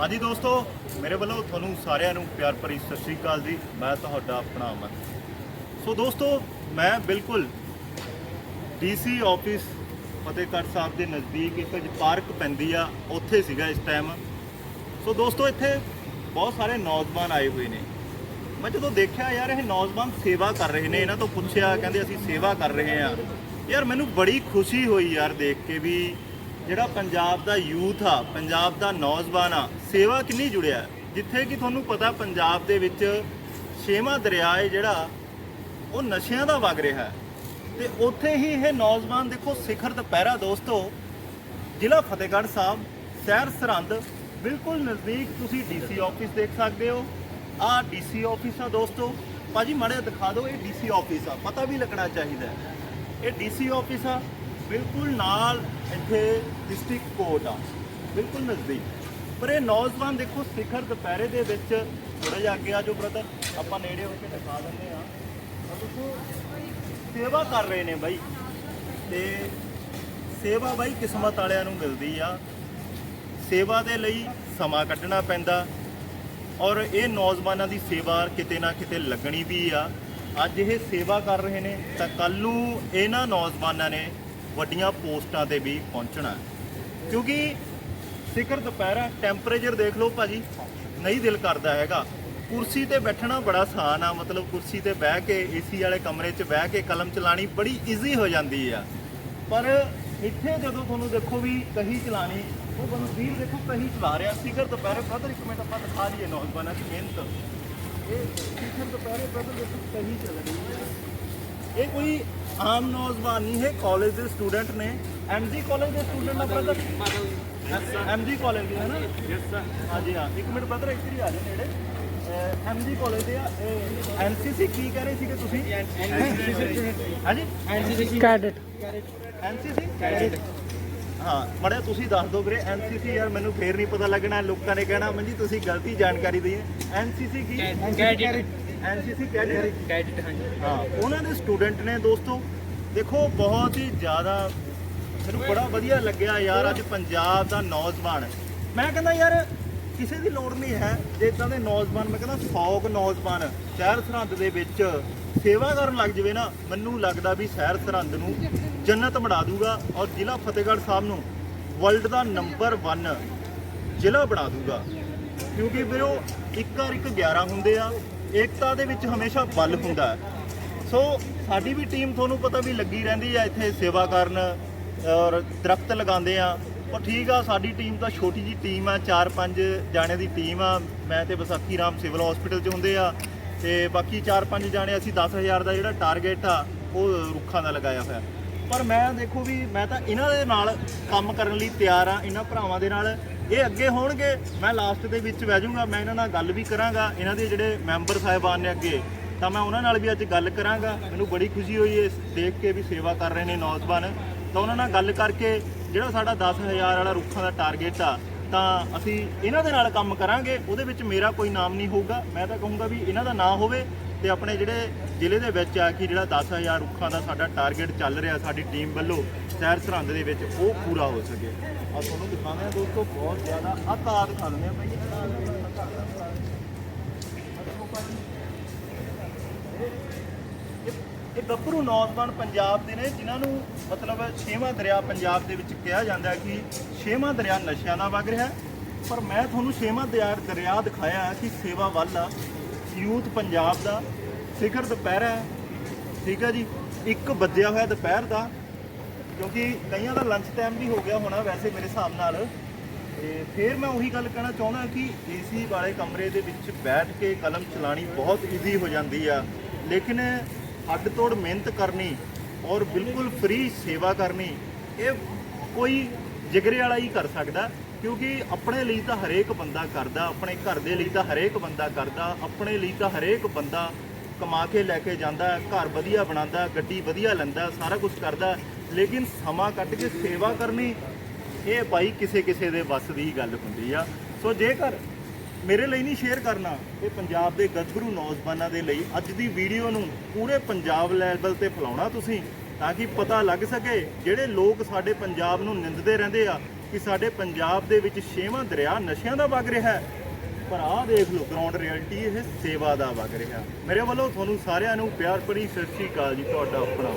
ਹਾਂਜੀ ਦੋਸਤੋ, ਮੇਰੇ ਵੱਲੋਂ ਤੁਹਾਨੂੰ ਸਾਰਿਆਂ ਨੂੰ ਪਿਆਰ ਭਰੀ ਸਤਿ ਸ਼੍ਰੀ ਅਕਾਲ ਜੀ। ਮੈਂ ਤੁਹਾਡਾ ਆਪਣਾ ਅਮਨ। ਸੋ ਦੋਸਤੋ, ਮੈਂ ਬਿਲਕੁਲ ਡੀਸੀ ਆਫਿਸ ਫਤਿਹਗੜ੍ਹ ਸਾਹਿਬ ਦੇ ਨਜ਼ਦੀਕ ਇੱਕ ਪਾਰਕ ਪੈਂਦੀ ਆ, ਉੱਥੇ ਸੀਗਾ ਇਸ ਟਾਈਮ ਸੋ ਦੋਸਤੋ, ਇੱਥੇ ਬਹੁਤ ਸਾਰੇ ਨੌਜਵਾਨ ਆਏ ਹੋਏ ਨੇ। ਮੈਂ ਜਦੋਂ ਦੇਖਿਆ, ਯਾਰ ਇਹ ਨੌਜਵਾਨ ਸੇਵਾ ਕਰ ਰਹੇ ਨੇ, ਇਹਨਾਂ ਤੋਂ ਪੁੱਛਿਆ, ਕਹਿੰਦੇ ਅਸੀਂ ਸੇਵਾ ਕਰ ਰਹੇ ਹਾਂ। ਯਾਰ ਮੈਨੂੰ ਬੜੀ ਖੁਸ਼ੀ ਹੋਈ ਯਾਰ ਦੇਖ ਕੇ ਵੀ ਜਿਹੜਾ ਪੰਜਾਬ ਦਾ ਯੂਥ ਆ, ਪੰਜਾਬ ਦਾ ਨੌਜਵਾਨ ਆ, ਸੇਵਾ ਕਿੰਨੀ ਜੁੜਿਆ ਜਿੱਥੇ ਕਿ ਤੁਹਾਨੂੰ ਪਤਾ ਪੰਜਾਬ ਦੇ ਵਿੱਚ ਛੇਵਾਂ ਦਰਿਆ ਹੈ ਜਿਹੜਾ, ਉਹ ਨਸ਼ਿਆਂ ਦਾ ਵਗ ਰਿਹਾ ਹੈ। ਤੇ ਉੱਥੇ ਹੀ ਇਹ ਨੌਜਵਾਨ ਦੇਖੋ, ਸਿਖਰ ਦੁਪਹਿਰਾ ਦੋਸਤੋ, ਜ਼ਿਲ੍ਹਾ ਫਤਿਹਗੜ੍ਹ ਸਾਹਿਬ ਸ਼ਹਿਰ ਸਰਹੰਦ, ਬਿਲਕੁਲ ਨਜ਼ਦੀਕ ਤੁਸੀਂ ਡੀਸੀ ਆਫਿਸ ਦੇਖ ਸਕਦੇ ਹੋ। ਆਹ ਡੀਸੀ ਆਫਿਸ ਆ ਦੋਸਤੋ, ਭਾਜੀ ਮਾੜੇ ਦਿਖਾ ਦਿਓ, ਇਹ ਡੀਸੀ ਆਫਿਸ ਆ, ਪਤਾ ਵੀ ਲੱਗਣਾ ਚਾਹੀਦਾ ਹੈ। ਇਹ ਡੀਸੀ ਆਫਿਸ ਆ, ਬਿਲਕੁਲ ਨਾਲ ਇੱਥੇ ਡਿਸਟ੍ਰਿਕਟ ਕੋਰਟ ਆ, ਬਿਲਕੁਲ ਨਜ਼ਦੀਕ। ਪਰ ਇਹ ਨੌਜਵਾਨ ਦੇਖੋ, ਸਿਖਰ ਦੁਪਹਿਰੇ ਦੇ ਵਿੱਚ ਥੋੜਾ ਜਿਹਾ ਅੱਗੇ ਆ ਜਾਓ ਬ੍ਰਦਰ ਆਪਾਂ ਨੇੜੇ ਹੋ ਕੇ ਦਿਖਾ ਦਿੰਦੇ ਆ ਦੇਖੋ, ਸੇਵਾ ਕਰ ਰਹੇ ਨੇ ਬਾਈ। ਤੇ ਸੇਵਾ ਬਾਈ ਕਿਸਮਤ ਵਾਲਿਆਂ ਨੂੰ ਮਿਲਦੀ ਆ। ਸੇਵਾ ਦੇ ਲਈ ਸਮਾਂ ਕੱਢਣਾ ਪੈਂਦਾ। ਔਰ ਇਹ ਨੌਜਵਾਨਾਂ ਦੀ ਸੇਵਾ ਕਿਤੇ ਨਾ ਕਿਤੇ ਲੱਗਣੀ ਵੀ ਆ। ਅੱਜ ਇਹ ਸੇਵਾ ਕਰ ਰਹੇ ਨੇ, ਤਾਂ ਕੱਲ ਨੂੰ ਇਹਨਾਂ ਨੌਜਵਾਨਾਂ ਨੇ ਵੱਡੀਆਂ ਪੋਸਟਾਂ ਤੇ ਵੀ ਪਹੁੰਚਣਾ ਕਿਉਂਕਿ ਸਿਖਰ ਦੁਪਹਿਰਾ ਟੈਂਪਰੇਚਰ ਦੇਖ ਲਓ ਭਾਜੀ, ਨਹੀਂ ਦਿਲ ਕਰਦਾ ਹੈਗਾ। ਕੁਰਸੀ ਤੇ ਬੈਠਣਾ ਬੜਾ ਆਸਾਨ ਆ, ਮਤਲਬ ਕੁਰਸੀ ਤੇ ਬਹਿ ਕੇ, ਏਸੀ ਵਾਲੇ ਕਮਰੇ 'ਚ ਬਹਿ ਕੇ ਕਲਮ ਚਲਾਣੀ ਬੜੀ ਈਜ਼ੀ ਹੋ ਜਾਂਦੀ ਆ। ਪਰ ਇੱਥੇ ਜਦੋਂ ਤੁਹਾਨੂੰ ਦੇਖੋ ਵੀ ਕਹੀ ਚਲਾਣੀ ਉਹ ਬੰਦਾ ਦੇਖੋ ਕਹੀ ਚਲਾ ਰਿਹਾ, ਸਿਖਰ ਦੁਪਹਿਰੇ ਬ੍ਰਦਰ ਇੱਕ ਮਿੰਟ ਆਪਾਂ ਦਿਖਾ ਲਈਏ ਨੌਜਵਾਨਾਂ ਦੀ ਮਿਹਨਤ। ਇਹ ਸਿਖਰ ਦੁਪਹਿਰੇ ਬ੍ਰਦਰ ਦੇਖੋ ਕਹੀ ਚੱਲ ਰਹੀ ਹੈ। ਇਹ ਕੋਈ ਆਮ ਨੌਜਵਾਨ ਨਹੀਂ ਹੈ ਕਾਲਜ ਦੇ ਸਟੂਡੈਂਟ ਨੇ। ਐਮਜੀ ਕਾਲਜ ਦੇ ਸਟੂਡੈਂਟ ਆ ਬ੍ਰਦਰ ਐਮਜੀ ਕਾਲਜ ਦੇ ਹੈ ਨਾ? ਯੈਸ ਸਰ ਹਾਂਜੀ ਹਾਂ। ਇੱਕ ਮਿੰਟ ਬ੍ਰਦਰ ਇੱਧਰ ਹੀ ਆ ਜਾਓ ਨੇੜੇ। ਐਮਜੀ ਕਾਲਜ ਦੇ ਆ। ਐਨਸੀਸੀ ਕੀ ਕਹਿ ਰਹੇ ਸੀਗੇ ਤੁਸੀਂ? ਹਾਂਜੀ? ਕੈਡਟ ਐਨਸੀਸੀ ਕੈਡਟ ਹਾਂ ਮੜਿਆ ਤੁਸੀਂ ਦੱਸ ਦਿਓ ਵੀਰੇ ਐਨਸੀਸੀ ਯਾਰ ਮੈਨੂੰ ਫੇਰ ਨਹੀਂ ਪਤਾ ਲੱਗਣਾ ਲੋਕਾਂ ਨੇ ਕਹਿਣਾ ਮੰਜੀ ਤੁਸੀਂ ਗਲਤੀ ਜਾਣਕਾਰੀ ਦਈ ਐਨਸੀਸੀ ਕੀ? ਐਨਸੀਸੀ ਕੈਡਟ ਕੈਡਟ ਹਾਂਜੀ। ਹਾਂ ਉਹਨਾਂ ਦੇ ਸਟੂਡੈਂਟ ਨੇ ਦੋਸਤੋ ਦੇਖੋ, ਬਹੁਤ ਹੀ ਜ਼ਿਆਦਾ ਮੈਨੂੰ ਬੜਾ ਵਧੀਆ ਲੱਗਿਆ ਯਾਰ, ਅੱਜ ਪੰਜਾਬ ਦਾ ਨੌਜਵਾਨ। ਮੈਂ ਕਹਿੰਦਾ ਯਾਰ, ਕਿਸੇ ਦੀ ਲੋੜ ਨਹੀਂ ਹੈ ਜੇ ਇਦਾਂ ਦੇ ਨੌਜਵਾਨ, ਮੈਂ ਕਹਿੰਦਾ 100 ਕੁ ਨੌਜਵਾਨ ਸ਼ਹਿਰ ਸਰਹੰਦ ਦੇ ਵਿੱਚ ਸੇਵਾ ਕਰਨ ਲੱਗ ਜਵੇ ਨਾ, ਮੈਨੂੰ ਲੱਗਦਾ ਵੀ ਸ਼ਹਿਰ ਸਰਹੰਦ ਨੂੰ ਜੰਨਤ ਬਣਾ ਦੂਗਾ ਔਰ ਜ਼ਿਲ੍ਹਾ ਫਤਿਹਗੜ੍ਹ ਸਾਹਿਬ ਨੂੰ ਵਰਲਡ ਦਾ ਨੰਬਰ 1 ਜ਼ਿਲ੍ਹਾ ਬਣਾ ਦੂਗਾ। ਕਿਉਂਕਿ ਵੀਰੋ, ਇੱਕ ਹਰ ਇੱਕ 11 ਹੁੰਦੇ ਆ, ਏਕਤਾ ਦੇ ਵਿੱਚ ਹਮੇਸ਼ਾ ਬਲ ਹੁੰਦਾ ਸੋ ਸਾਡੀ ਵੀ ਟੀਮ ਤੁਹਾਨੂੰ ਪਤਾ ਵੀ ਲੱਗੀ ਰਹਿੰਦੀ ਆ, ਇੱਥੇ ਸੇਵਾ ਕਰਨ ਔਰ ਦਰਖਤ ਲਗਾਉਂਦੇ ਆ। ਉਹ ਠੀਕ ਆ, ਸਾਡੀ ਟੀਮ ਤਾਂ ਛੋਟੀ ਜੀ ਟੀਮ ਆ 4-5 ਜਾਣੇ ਦੀ ਟੀਮ ਆ। ਮੈਂ ਤੇ ਵਿਸਾਖੀ ਰਾਮ ਸਿਵਲ ਹਸਪੀਟਲ 'ਚ ਹੁੰਦੇ ਆ। ਤੇ ਬਾਕੀ 4-5 ਜਾਣੇ ਅਸੀਂ 10000 ਦਾ ਜਿਹੜਾ ਟਾਰਗੇਟ ਆ, ਉਹ ਰੁੱਖਾਂ ਦਾ ਲਗਾਇਆ ਹੋਇਆ। ਪਰ ਮੈਂ ਦੇਖੋ ਵੀ, ਮੈਂ ਤਾਂ ਇਹਨਾਂ ਦੇ ਨਾਲ ਕੰਮ ਕਰਨ ਲਈ ਤਿਆਰ ਆ, ਇਹਨਾਂ ਭਰਾਵਾਂ ਦੇ ਨਾਲ। ਇਹ ਅੱਗੇ ਹੋਣਗੇ, ਮੈਂ ਲਾਸਟ ਦੇ ਵਿੱਚ ਬਹਿ ਜਾਊਂਗਾ, ਮੈਂ ਇਹਨਾਂ ਨਾਲ ਗੱਲ ਵੀ ਕਰਾਂਗਾ, ਇਹਨਾਂ ਦੇ ਜਿਹੜੇ ਮੈਂਬਰ ਸਾਹਿਬਾਨ ਨੇ ਅੱਗੇ। ਤਾਂ ਮੈਂ ਉਹਨਾਂ ਨਾਲ ਵੀ ਅੱਜ ਗੱਲ ਕਰਾਂਗਾ। ਮੈਨੂੰ ਬੜੀ ਖੁਸ਼ੀ ਹੋਈ ਇਸ ਦੇਖ ਕੇ ਵੀ ਸੇਵਾ ਕਰ ਰਹੇ ਨੇ ਨੌਜਵਾਨ। ਤਾਂ ਉਹਨਾਂ ਨਾਲ ਗੱਲ ਕਰਕੇ ਜਿਹੜਾ ਸਾਡਾ 10000 ਵਾਲਾ ਰੁੱਖਾਂ ਦਾ ਟਾਰਗੇਟ ਆ, ਤਾਂ ਅਸੀਂ ਇਹਨਾਂ ਦੇ ਨਾਲ ਕੰਮ ਕਰਾਂਗੇ। ਉਹਦੇ ਵਿੱਚ ਮੇਰਾ ਕੋਈ ਨਾਮ ਨਹੀਂ ਹੋਊਗਾ। ਮੈਂ ਤਾਂ ਕਹੂੰਗਾ ਵੀ ਇਹਨਾਂ ਦਾ ਨਾਂ ਹੋਵੇ ਤੇ ਆਪਣੇ ਜਿਹੜੇ ਜ਼ਿਲ੍ਹੇ ਦੇ ਵਿੱਚ ਆ ਕਿ ਜਿਹੜਾ 10000 ਰੁੱਖਾਂ ਦਾ ਸਾਡਾ ਟਾਰਗੇਟ ਚੱਲ ਰਿਹਾ ਸਾਡੀ ਟੀਮ ਵੱਲੋਂ ਸ਼ਹਿਰ ਸਰਹੰਦ ਦੇ ਵਿੱਚ, ਉਹ ਪੂਰਾ ਹੋ ਸਕੇ। ਆ ਤੁਹਾਨੂੰ ਦਿਖਾਉਂਦੇ ਆ ਦੋਸਤੋ, ਬਹੁਤ ਜ਼ਿਆਦਾ ਆਕਾਰ ਤਾਂ ਦਿਖਾ ਦਿੰਦੇ ਆ ਭਾਈ ਇਹ- ਗੱਭਰੂ ਨੌਜਵਾਨ ਪੰਜਾਬ ਦੇ ਨੇ, ਜਿਨ੍ਹਾਂ ਨੂੰ ਮਤਲਬ ਛੇਵਾਂ ਦਰਿਆ ਪੰਜਾਬ ਦੇ ਵਿੱਚ ਕਿਹਾ ਜਾਂਦਾ ਕਿ ਛੇਵਾਂ ਦਰਿਆ ਨਸ਼ਿਆਂ ਦਾ ਵਗ ਰਿਹਾ ਪਰ ਮੈਂ ਤੁਹਾਨੂੰ ਛੇਵਾਂ ਦਰਿਆ ਦਰਿਆ ਦਿਖਾਇਆ ਕਿ ਸੇਵਾ ਵੱਲ ਆ, ਯੂਥ ਪੰਜਾਬ ਦਾ, ਸਿਖਰ ਦੁਪਹਿਰ ਹੈ। ਠੀਕ ਹੈ ਜੀ, ਇੱਕ ਵੱਜਿਆ ਹੋਇਆ ਦੁਪਹਿਰ ਦਾ, ਕਿਉਂਕਿ ਕਈਆਂ ਦਾ ਲੰਚ ਟਾਈਮ ਵੀ ਹੋ ਗਿਆ ਹੋਣਾ ਵੈਸੇ ਮੇਰੇ ਹਿਸਾਬ ਨਾਲ। ਤੇ ਫਿਰ ਮੈਂ ਉਹੀ ਗੱਲ ਕਹਿਣਾ ਚਾਹੁੰਦਾ ਕਿ ਏਸੀ ਵਾਲੇ ਕਮਰੇ ਦੇ ਵਿੱਚ ਬੈਠ ਕੇ ਕਲਮ ਚਲਾਣੀ ਬਹੁਤ ਈਜ਼ੀ ਹੋ ਜਾਂਦੀ ਆ। ਲੇਕਿਨ ਹੱਡ ਤੋੜ ਮਿਹਨਤ ਕਰਨੀ ਔਰ ਬਿਲਕੁਲ ਫ੍ਰੀ ਸੇਵਾ ਕਰਨੀ, ਇਹ ਕੋਈ ਜਿਗਰੇ ਵਾਲਾ ਹੀ ਕਰ ਸਕਦਾ, ਕਿਉਂਕਿ ਆਪਣੇ ਲਈ ਤਾਂ ਹਰੇਕ ਬੰਦਾ ਕਰਦਾ, ਆਪਣੇ ਘਰ ਦੇ ਲਈ ਤਾਂ ਹਰੇਕ ਬੰਦਾ ਕਰਦਾ, ਆਪਣੇ ਲਈ ਤਾਂ ਹਰੇਕ ਬੰਦਾ ਕਮਾ ਕੇ ਲੈ ਕੇ ਜਾਂਦਾ, ਘਰ ਵਧੀਆ ਬਣਾਉਂਦਾ, ਗੱਡੀ ਵਧੀਆ ਲੈਂਦਾ, ਸਾਰਾ ਕੁਝ ਕਰਦਾ, ਲੇਕਿਨ ਸਮਾਂ ਕੱਢ ਕੇ ਸੇਵਾ ਕਰਨੀ, ਇਹ ਭਾਈ ਕਿਸੇ ਕਿਸੇ ਦੇ ਵੱਸ ਦੀ ਗੱਲ ਹੁੰਦੀ ਆ। ਸੋ ਜੇਕਰ ਮੇਰੇ ਲਈ ਨਹੀਂ ਸ਼ੇਅਰ ਕਰਨਾ, ਇਹ ਪੰਜਾਬ ਦੇ ਗੱਭਰੂ ਨੌਜਵਾਨਾਂ ਦੇ ਲਈ ਅੱਜ ਦੀ ਵੀਡੀਓ ਨੂੰ ਪੂਰੇ ਪੰਜਾਬ ਲੈਵਲ ਤੇ ਫੈਲਾਉਣਾ ਤੁਸੀਂ, ਤਾਂ ਕਿ ਪਤਾ ਲੱਗ ਸਕੇ ਜਿਹੜੇ ਲੋਕ ਸਾਡੇ ਪੰਜਾਬ ਨੂੰ ਨਿੰਦਦੇ ਰਹਿੰਦੇ ਆ ਕਿ ਸਾਡੇ ਪੰਜਾਬ ਦੇ ਵਿੱਚ ਛੇਵਾਂ ਦਰਿਆ ਨਸ਼ਿਆਂ ਦਾ ਵਗ ਰਿਹਾ ਹੈ। ਪਰ ਆਹ ਦੇਖ ਲਓ ਗਰਾਊਂਡ ਰਿਐਲਿਟੀ ਇਹ ਸੇਵਾ ਦਾ ਵਗ ਰਿਹਾ। ਮੇਰੇ ਵੱਲੋਂ ਤੁਹਾਨੂੰ ਸਾਰਿਆਂ ਨੂੰ ਪਿਆਰ ਭਰੀ ਸਤਿ ਸ਼੍ਰੀ ਅਕਾਲ ਜੀ, ਤੁਹਾਡਾ ਆਪਣਾ